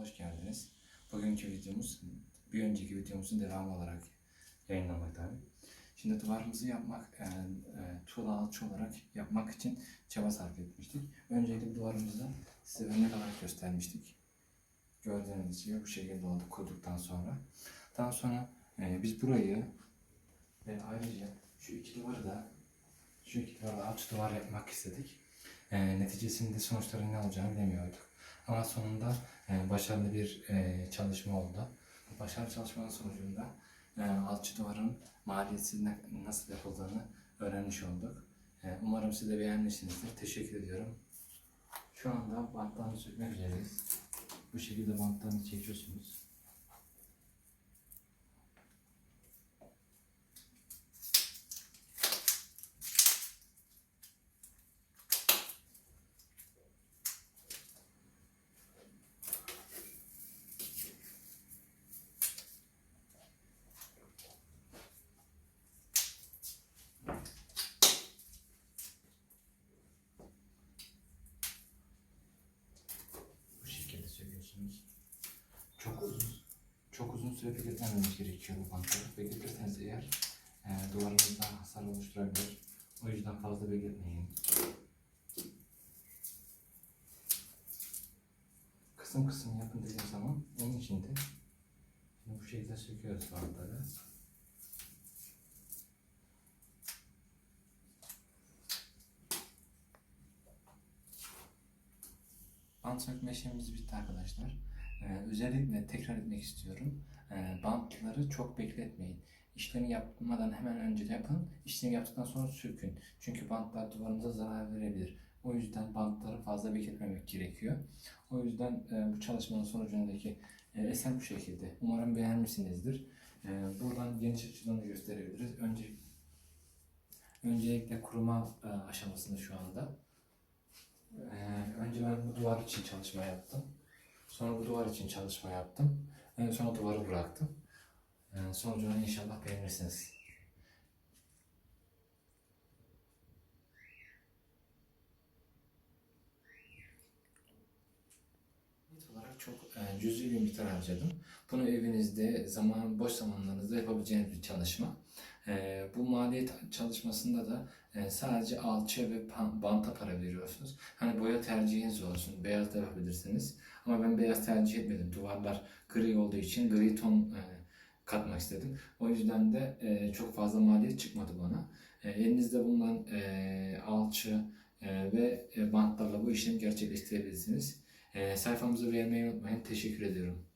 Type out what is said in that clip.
hoş geldiniz. Bugünkü videomuz bir önceki videomuzun devamı olarak yayınlamaktayım. Şimdi duvarımızı yapmak, e, e, tuğla alçı olarak yapmak için çaba sarf etmiştik. Öncelikle duvarımızı size örnek olarak göstermiştik. Gördüğünüz gibi bu şekilde oldu kurduktan sonra. Daha sonra e, biz burayı ve ayrıca şu iki duvarı da şu iki duvarda alçı duvar yapmak istedik. E, neticesinde sonuçları ne olacağını bilmiyorduk. Ama sonunda e, başarılı bir e, çalışma oldu. Başarılı çalışmanın sonucunda e, alçı duvarın maliyetsiz nasıl yapıldığını öğrenmiş olduk. E, umarım siz de beğenmişsinizdir. Teşekkür ediyorum. Şu anda bantlarını sökmek üzereyiz. Bu şekilde bantlarını çekiyorsunuz. Bu şekilde söküyorsunuz. Çok uzun, çok uzun süre bekletmememiz gerekiyor bu bantları. Bekletirseniz eğer e, duvarınızda hasar oluşturabilir. O yüzden fazla bekletmeyin. Kısım kısım yapın dediğim zaman onun için de şimdi bu şekilde söküyoruz bantları. Bant sökme işlemimiz bitti arkadaşlar. Ee, özellikle tekrar etmek istiyorum. Ee, çok bekletmeyin. İşlemi yapmadan hemen önce yapın. İşlemi yaptıktan sonra sökün. Çünkü bantlar duvarınıza zarar verebilir. O yüzden bantları fazla bekletmemek gerekiyor. O yüzden e, bu çalışmanın sonucundaki e, eser bu şekilde. Umarım beğenmişsinizdir. E, buradan geniş açıdan da gösterebiliriz. Önce öncelikle kuruma e, aşamasında şu anda. Önce ben bu duvar için çalışma yaptım. Sonra bu duvar için çalışma yaptım. En sonra duvarı bıraktım. Ee, sonucunu inşallah beğenirsiniz. Çok e, cüzi bir miktar harcadım. Bunu evinizde, zaman boş zamanlarınızda yapabileceğiniz bir çalışma. E, bu maliyet çalışmasında da e, sadece alçıya ve banta para veriyorsunuz. Hani boya tercihiniz olsun, beyaz da yapabilirsiniz. Ama ben beyaz tercih etmedim. Duvarlar gri olduğu için gri ton katmak istedim. O yüzden de çok fazla maliyet çıkmadı bana. Elinizde bulunan alçı ve bantlarla bu işlemi gerçekleştirebilirsiniz. E, sayfamızı beğenmeyi unutmayın. Teşekkür ediyorum.